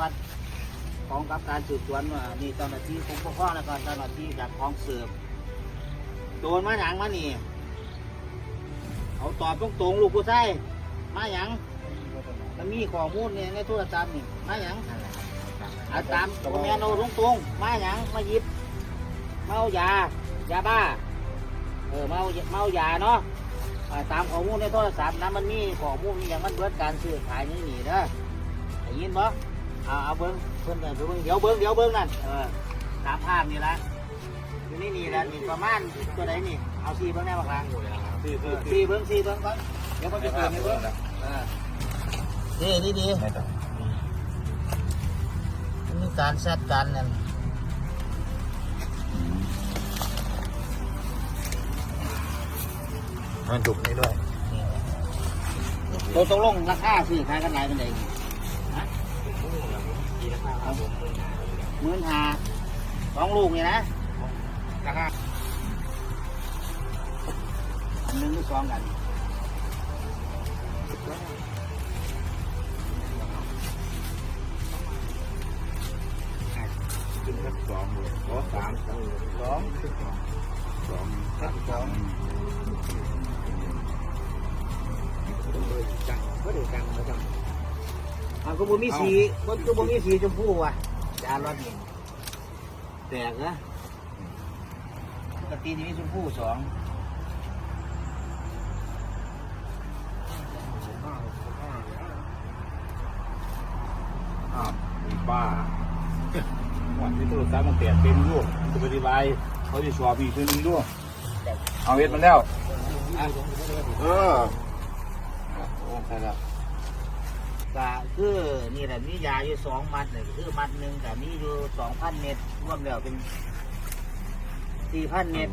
วัตรของกับการสืบสวนว่านี่เจ้าหน้าที่ผมปกครองแล้วก็เจ้าหน้าที่จากกองสืบโดนมาหยังมานี่เอาตอบตรงๆลูกผู้ชายมาหยังมันมีข้อมูลเนี่ยในโทรศัพท์นี่มาหยังอาตามตัวแม่นเอาตรงๆมาหยังมาหยิบเมายายาบ้าเออเมาเมายาเนาะตามข้อมูลในโทรศัพท์นะมันมีข้อมูลมีอย่างมันเบิดการซื้อขายนี่นี่เด้อได้ยินบ่ เอาเอาเบิ้งเพิ่นเดินไปเบิ้งเดี๋ยวเบิ้งเดี๋ยวเบิ้งนั่นเออตามภาพนี่ละอยู่นี่นี่ละนี่ประมาณตัวไหนนี่เอาซีเบิ้งแน่บักลางสี่เอสี่อซีเบิ้งซีเบิ้งก่อนเดี๋ยวเขาจะเปิดให้เบิ้งเออนี่นี่ดีมันมีการแซดกันนั่นมันจุกนี้ด้วยนี่ตกลงราคาซื้อขายกันหลายเป็นไงฮะ หมื่นหาสองลูกนี่นะราคาอันหนึ่งหรือสองกันขึ้นสักสองเลยขอสามสองสอง อ่าก็บ่มีสีก็ก็บ่มีสีชมพูว่ะจานรถนี่แตกนะปกตินี่มีชมพูสองอ้าวบ้าวันที่โทรศัพท์มันแตกเต็มลูกจะปฏิบัติเขาจะสอบอีกทีนึงด้วยเอาเวทมันแล้วอะเออโอ้ใช่แล้ว ก็คือนี่แหละมียาอยู่สองมัดเนี่ยคือมัดหนึ่งแต่มีอยู่สองพันเมตรรวมแล้วเป็นสี่พันเมตร